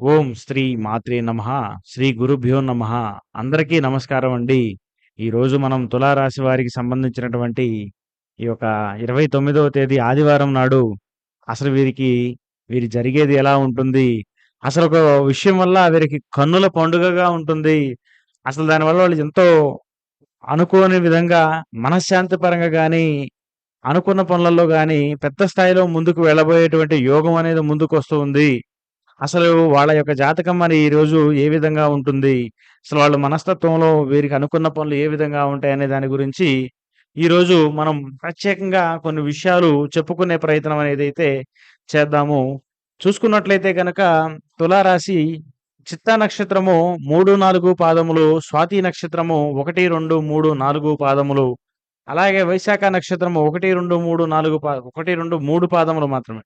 ఓం శ్రీ మాత్రే నమ శ్రీ గురుభ్యో నమ. అందరికీ నమస్కారం అండి. ఈరోజు మనం తులారాశి వారికి సంబంధించినటువంటి ఈ యొక్క ఇరవై తొమ్మిదవ తేదీ ఆదివారం నాడు అసలు వీరికి వీరి జరిగేది ఎలా ఉంటుంది? అసలు ఒక విషయం వల్ల వీరికి కన్నుల పండుగగా ఉంటుంది. అసలు దానివల్ల వాళ్ళు ఎంతో అనుకోని విధంగా మనశ్శాంతి పరంగా కానీ అనుకున్న పనులలో కానీ పెద్ద స్థాయిలో ముందుకు వెళ్ళబోయేటువంటి యోగం అనేది ముందుకు వస్తూ ఉంది. అసలు వాళ్ళ యొక్క జాతకం మరి ఈ రోజు ఏ విధంగా ఉంటుంది? అసలు వాళ్ళ మనస్తత్వంలో వీరికి అనుకున్న పనులు ఏ విధంగా ఉంటాయి అనే దాని గురించి ఈ రోజు మనం ప్రత్యేకంగా కొన్ని విషయాలు చెప్పుకునే ప్రయత్నం అనేది అయితే చేద్దాము. చూసుకున్నట్లయితే కనుక తులారాశి చిత్తా నక్షత్రము మూడు నాలుగు పాదములు స్వాతి నక్షత్రము ఒకటి రెండు మూడు నాలుగు పాదములు అలాగే వైశాఖ నక్షత్రము ఒకటి రెండు మూడు నాలుగు పా ఒకటి రెండు మూడు పాదములు మాత్రమే.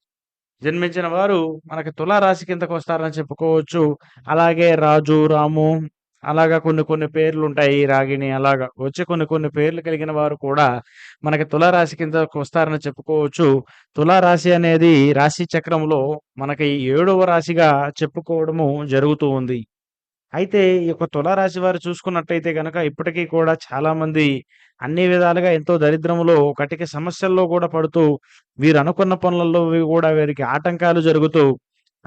జన్మించిన వారు మనకి తులారాశి కిందకు వస్తారని చెప్పుకోవచ్చు. అలాగే రాజు రాము అలాగా కొన్ని కొన్ని పేర్లు ఉంటాయి రాగిణి అలాగా వచ్చే కొన్ని కొన్ని పేర్లు కలిగిన వారు కూడా మనకి తులారాశి కిందకు వస్తారని చెప్పుకోవచ్చు. తులారాశి అనేది రాశి చక్రంలో మనకి ఏడవ రాశిగా చెప్పుకోవడము జరుగుతూ ఉంది. అయితే ఈ యొక్క తులారాశి వారు చూసుకున్నట్టయితే కనుక ఇప్పటికీ కూడా చాలా మంది అన్ని విధాలుగా ఎంతో దరిద్రములో కటిక సమస్యల్లో కూడా పడుతూ వీరు అనుకున్న పనులలో కూడా వీరికి ఆటంకాలు జరుగుతూ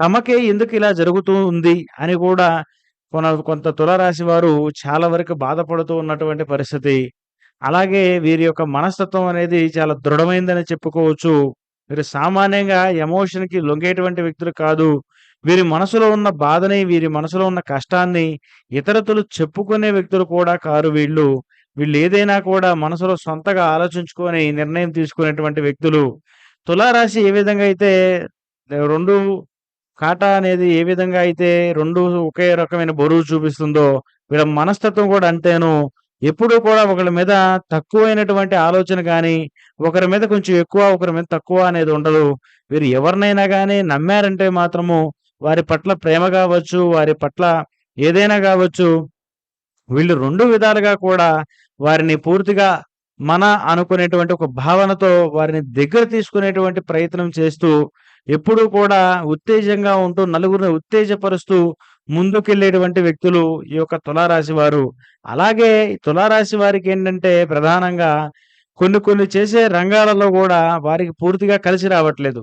తమకే ఎందుకు ఇలా జరుగుతూ ఉంది అని కూడా కొన కొంత తులారాశి వారు చాలా వరకు బాధపడుతూ ఉన్నటువంటి పరిస్థితి. అలాగే వీరి యొక్క మనస్తత్వం అనేది చాలా దృఢమైందని చెప్పుకోవచ్చు. వీరు సామాన్యంగా ఎమోషన్కి లొంగేటువంటి వ్యక్తులు కాదు. వీరి మనసులో ఉన్న బాధని వీరి మనసులో ఉన్న కష్టాన్ని ఇతరులు చెప్పుకునే వ్యక్తులు కూడా కారు వీళ్ళు. వీళ్ళు ఏదైనా కూడా మనసులో సొంతగా ఆలోచించుకొని నిర్ణయం తీసుకునేటువంటి వ్యక్తులు. తులారాశి ఏ విధంగా అయితే రెండు కాటా అనేది ఏ విధంగా అయితే రెండు ఒకే రకమైన బరువు చూపిస్తుందో వీళ్ళ మనస్తత్వం కూడా అంతేను. ఎప్పుడూ కూడా ఒకరి మీద తక్కువైనటువంటి ఆలోచన కానీ ఒకరి మీద కొంచెం ఎక్కువ ఒకరి మీద తక్కువ అనేది ఉండదు. వీరు ఎవరినైనా కానీ నమ్మారంటే మాత్రము వారి పట్ల ప్రేమ కావచ్చు వారి పట్ల ఏదైనా కావచ్చు వీళ్ళు రెండు విధాలుగా కూడా వారిని పూర్తిగా మన అనుకునేటువంటి ఒక భావనతో వారిని దగ్గర తీసుకునేటువంటి ప్రయత్నం చేస్తూ ఎప్పుడూ కూడా ఉత్తేజంగా ఉంటూ నలుగురిని ఉత్తేజపరుస్తూ ముందుకెళ్ళేటువంటి వ్యక్తులు ఈ యొక్క తులారాశి వారు. అలాగే తులారాశి వారికి ఏంటంటే ప్రధానంగా కొన్ని కొన్ని చేసే రంగాలలో కూడా వారికి పూర్తిగా కలిసి రావట్లేదు.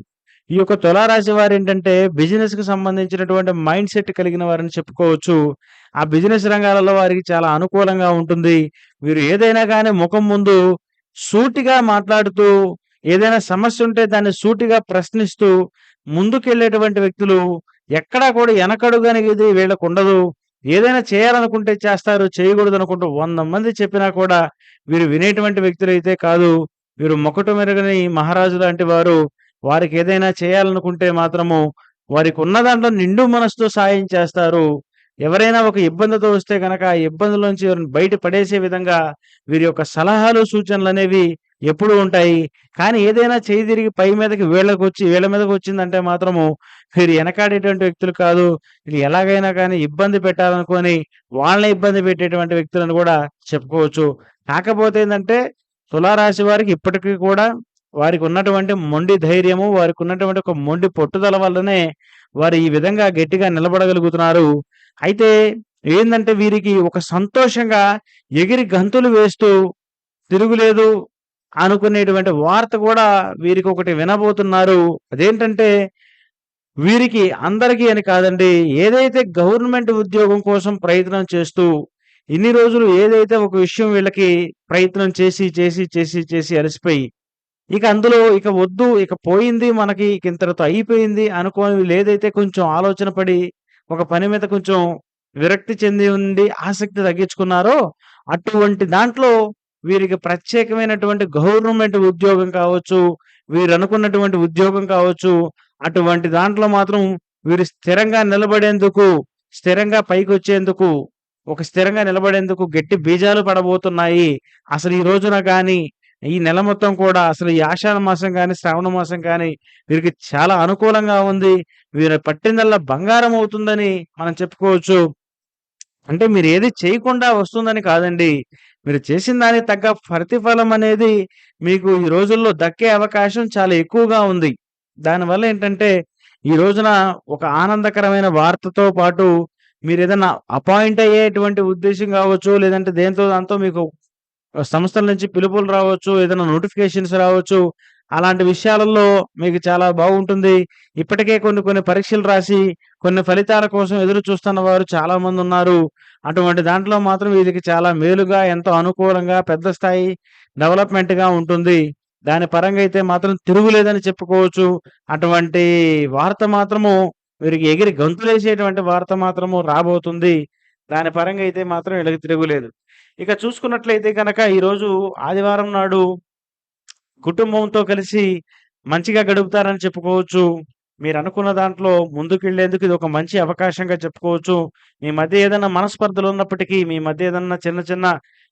ఈ యొక్క తులారాశి వారు ఏంటంటే బిజినెస్కి సంబంధించినటువంటి మైండ్ సెట్ కలిగిన వారని చెప్పుకోవచ్చు. ఆ బిజినెస్ రంగాలలో వారికి చాలా అనుకూలంగా ఉంటుంది. వీరు ఏదైనా కానీ ముఖం ముందు సూటిగా మాట్లాడుతూ ఏదైనా సమస్య ఉంటే దాన్ని సూటిగా ప్రశ్నిస్తూ ముందుకెళ్ళేటువంటి వ్యక్తులు ఎక్కడా కూడా వెనకడుగనేది వీళ్ళకు ఉండదు. ఏదైనా చేయాలనుకుంటే చేస్తారు చేయకూడదు అనుకుంటూ వంద మంది చెప్పినా కూడా వీరు వినేటువంటి వ్యక్తులు అయితే కాదు. వీరు మొకటు మెరుగని మహారాజు లాంటి వారు వారికి ఏదైనా చేయాలనుకుంటే మాత్రము వారికి ఉన్న దాంట్లో నిండు మనసుతో సాయం చేస్తారు. ఎవరైనా ఒక ఇబ్బందితో వస్తే గనక ఆ ఇబ్బందులోంచి బయట పడేసే విధంగా వీరి యొక్క సలహాలు సూచనలు అనేవి ఎప్పుడూ ఉంటాయి. కానీ ఏదైనా చేయి తిరిగి పై మీదకి వీళ్ళకి వచ్చి వీళ్ళ మీదకి వచ్చిందంటే మాత్రము వీరు వెనకాడేటువంటి వ్యక్తులు కాదు. వీళ్ళు ఎలాగైనా కానీ ఇబ్బంది పెట్టాలనుకొని వాళ్ళని ఇబ్బంది పెట్టేటువంటి వ్యక్తులను కూడా చెప్పుకోవచ్చు. కాకపోతే ఏంటంటే తులారాశి వారికి ఇప్పటికీ కూడా వారికి ఉన్నటువంటి మొండి ధైర్యము వారికి ఉన్నటువంటి ఒక మొండి పట్టుదల వల్లనే వారు ఈ విధంగా గట్టిగా నిలబడగలుగుతున్నారు. అయితే ఏందంటే వీరికి ఒక సంతోషంగా ఎగిరి గంతులు వేస్తూ తిరుగులేదు అనుకునేటువంటి వార్త కూడా వీరికి ఒకటి వినబోతున్నారు. అదేంటంటే వీరికి అందరికీ అని కాదండి ఏదైతే గవర్నమెంట్ ఉద్యోగం కోసం ప్రయత్నం చేస్తూ ఇన్ని రోజులు ఏదైతే ఒక విషయం వీళ్ళకి ప్రయత్నం చేసి చేసి చేసి చేసి అలసిపోయి ఇక అందులో ఇక వద్దు ఇక పోయింది మనకి ఇక ఇంతటితో అయిపోయింది అనుకోని లేదైతే కొంచెం ఆలోచన పడి ఒక పని మీద కొంచెం విరక్తి చెంది ఉండి ఆసక్తి తగ్గించుకున్నారో అటువంటి దాంట్లో వీరికి ప్రత్యేకమైనటువంటి గవర్నమెంట్ ఉద్యోగం కావచ్చు వీరు అనుకున్నటువంటి ఉద్యోగం కావచ్చు అటువంటి దాంట్లో మాత్రం వీరు స్థిరంగా నిలబడేందుకు స్థిరంగా పైకి వచ్చేందుకు ఒక స్థిరంగా నిలబడేందుకు గట్టి బీజాలు పడబోతున్నాయి. అసలు ఈ రోజున కానీ ఈ నెల మొత్తం కూడా అసలు ఈ ఆషాఢ మాసం కానీ శ్రావణ మాసం కానీ వీరికి చాలా అనుకూలంగా ఉంది. వీరు పట్టిందల్లా బంగారం అవుతుందని మనం చెప్పుకోవచ్చు. అంటే మీరు ఏది చేయకుండా వస్తుందని కాదండి. మీరు చేసిన దానికి తగ్గ ప్రతిఫలం అనేది మీకు ఈ రోజుల్లో దక్కే అవకాశం చాలా ఎక్కువగా ఉంది. దానివల్ల ఏంటంటే ఈ రోజున ఒక ఆనందకరమైన వార్తతో పాటు మీరు ఏదైనా అపాయింట్ అయ్యేటువంటి ఉద్దేశం కావచ్చు, లేదంటే దేనితో దాంతో మీకు సంస్థల నుంచి పిలుపులు రావచ్చు, ఏదైనా నోటిఫికేషన్స్ రావచ్చు. అలాంటి విషయాలలో మీకు చాలా బాగుంటుంది. ఇప్పటికే కొన్ని కొన్ని పరీక్షలు రాసి, కొన్ని ఫలితాల కోసం ఎదురు చూస్తున్న వారు చాలామందున్నారు. అటువంటి దాంట్లో మాత్రం వీరికి చాలా మేలుగా, ఎంతో అనుకూలంగా, పెద్ద స్థాయి డెవలప్‌మెంట్‌గా ఉంటుంది. దాని పరంగా అయితే మాత్రం తిరుగులేదని చెప్పుకోవచ్చు. అటువంటి వార్త మాత్రము వీరికి ఎగిరి గంతులేసేటువంటి వార్త మాత్రము రాబోతుంది. దాని పరంగా అయితే మాత్రం వీళ్ళకి తిరుగులేదు. ఇక చూసుకున్నట్లయితే కనుక ఈరోజు ఆదివారం నాడు కుటుంబంతో కలిసి మంచిగా గడుపుతారని చెప్పుకోవచ్చు. మీరు అనుకున్న దాంట్లో ముందుకెళ్ళేందుకు ఒక మంచి అవకాశంగా చెప్పుకోవచ్చు. మీ మధ్య ఏదైనా మనస్పర్ధలు ఉన్నప్పటికీ మీ మధ్య ఏదన్నా చిన్న చిన్న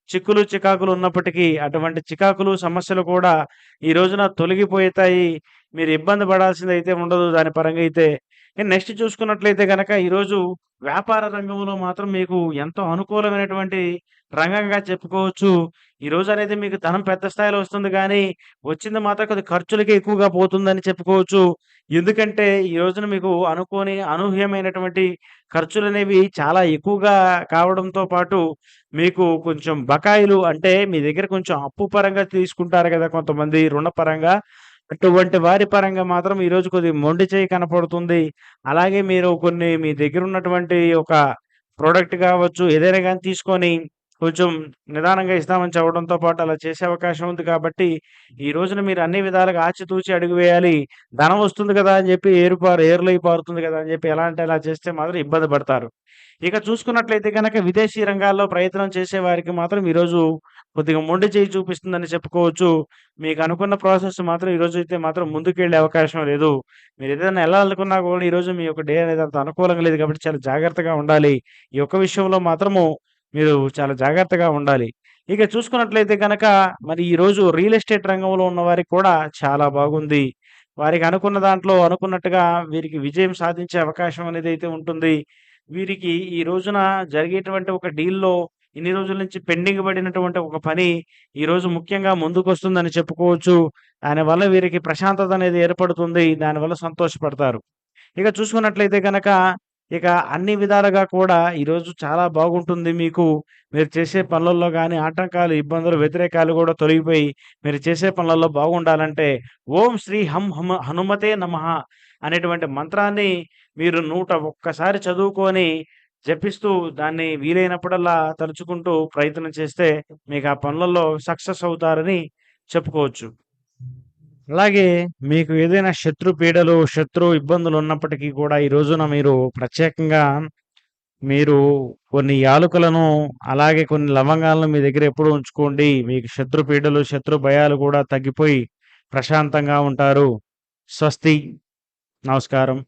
చిక్కులు, చికాకులు ఉన్నప్పటికీ అటువంటి చికాకులు, సమస్యలు కూడా ఈ రోజున తొలగిపోతాయి. మీరు ఇబ్బంది పడాల్సింది అయితే ఉండదు దాని పరంగా అయితే. నెక్స్ట్ చూసుకున్నట్లయితే కనుక ఈరోజు వ్యాపార రంగంలో మాత్రం మీకు ఎంతో అనుకూలమైనటువంటి రంగంగా చెప్పుకోవచ్చు. ఈ అనేది మీకు ధనం పెద్ద స్థాయిలో వస్తుంది కానీ వచ్చింది మాత్రం కొద్ది ఖర్చులకి ఎక్కువగా పోతుందని చెప్పుకోవచ్చు. ఎందుకంటే ఈ రోజున మీకు అనుకోని, అనూహ్యమైనటువంటి ఖర్చులు అనేవి చాలా ఎక్కువగా కావడంతో పాటు, మీకు కొంచెం బకాయిలు అంటే మీ దగ్గర కొంచెం అప్పు పరంగా తీసుకుంటారు కదా కొంతమంది రుణపరంగా. అటువంటి వారి పరంగా మాత్రం ఈరోజు కొద్దిగా మొండి చేయి కనపడుతుంది. అలాగే మీరు కొన్ని మీ దగ్గర ఉన్నటువంటి ఒక ప్రోడక్ట్ కావచ్చు, ఏదైనా కానీ తీసుకొని కొంచెం నిదానంగా ఇస్తామని చెప్పడంతో పాటు అలా చేసే అవకాశం ఉంది కాబట్టి, ఈ రోజున మీరు అన్ని విధాలుగా ఆచితూచి అడుగు వేయాలి. ధనం వస్తుంది కదా! అని చెప్పి ఏరుపారు ఏరులై పారుతుంది కదా! అని చెప్పి ఎలా అంటే అలా చేస్తే మాత్రం ఇబ్బంది పడతారు. ఇక చూసుకున్నట్లయితే కనుక విదేశీ రంగాల్లో ప్రయత్నం చేసే వారికి మాత్రం ఈరోజు కొద్దిగా మొండి చేయి చూపిస్తుందని చెప్పుకోవచ్చు. మీకు అనుకున్న ప్రాసెస్ మాత్రం ఈరోజు అయితే మాత్రం ముందుకెళ్ళే అవకాశం లేదు. మీరు ఏదైనా వెళ్ళాలనుకున్నా కూడా ఈరోజు మీ యొక్క డే అనేది అంత అనుకూలంగా లేదు కాబట్టి చాలా జాగ్రత్తగా ఉండాలి. ఈ యొక్క విషయంలో మాత్రము మీరు చాలా జాగ్రత్తగా ఉండాలి. ఇక చూసుకున్నట్లయితే కనుక మరి ఈరోజు రియల్ ఎస్టేట్ రంగంలో ఉన్న వారికి కూడా చాలా బాగుంది. వారికి అనుకున్న దాంట్లో అనుకున్నట్టుగా వీరికి విజయం సాధించే అవకాశం అనేది అయితే ఉంటుంది. వీరికి ఈ రోజున జరిగేటువంటి ఒక డీల్‌లో ఇన్ని రోజుల నుంచి పెండింగ్ పడినటువంటి ఒక పని ఈరోజు ముఖ్యంగా ముందుకొస్తుందని చెప్పుకోవచ్చు. దానివల్ల వీరికి ప్రశాంతత అనేది ఏర్పడుతుంది. దానివల్ల సంతోషపడతారు. ఇక చూసుకున్నట్లయితే కనుక ఇక అన్ని విధాలుగా కూడా ఈరోజు చాలా బాగుంటుంది మీకు. మీరు చేసే పనులలో కానీ ఆటంకాలు, ఇబ్బందులు, వ్యతిరేకాలు కూడా తొలగిపోయి మీరు చేసే పనులలో బాగుండాలంటే ఓం శ్రీ హం హమ హనుమతే నమ అనేటువంటి మంత్రాన్ని మీరు నూట ఒక్కసారి చదువుకొని జపిస్తూ దాన్ని వీలైనప్పుడల్లా తలుచుకుంటూ ప్రయత్నం చేస్తే మీకు ఆ పనులలో సక్సెస్ అవుతారని చెప్పుకోవచ్చు. అలాగే మీకు ఏదైనా శత్రు పీడలు, శత్రు ఇబ్బందులు ఉన్నప్పటికీ కూడా ఈ రోజున మీరు ప్రత్యేకంగా మీరు కొన్ని యాలుకలను, అలాగే కొన్ని లవంగాలను మీ దగ్గర ఎప్పుడు ఉంచుకోండి. మీకు శత్రు పీడలు, శత్రు భయాలు కూడా తగ్గిపోయి ప్రశాంతంగా ఉంటారు. స్వస్తి. నమస్కారం.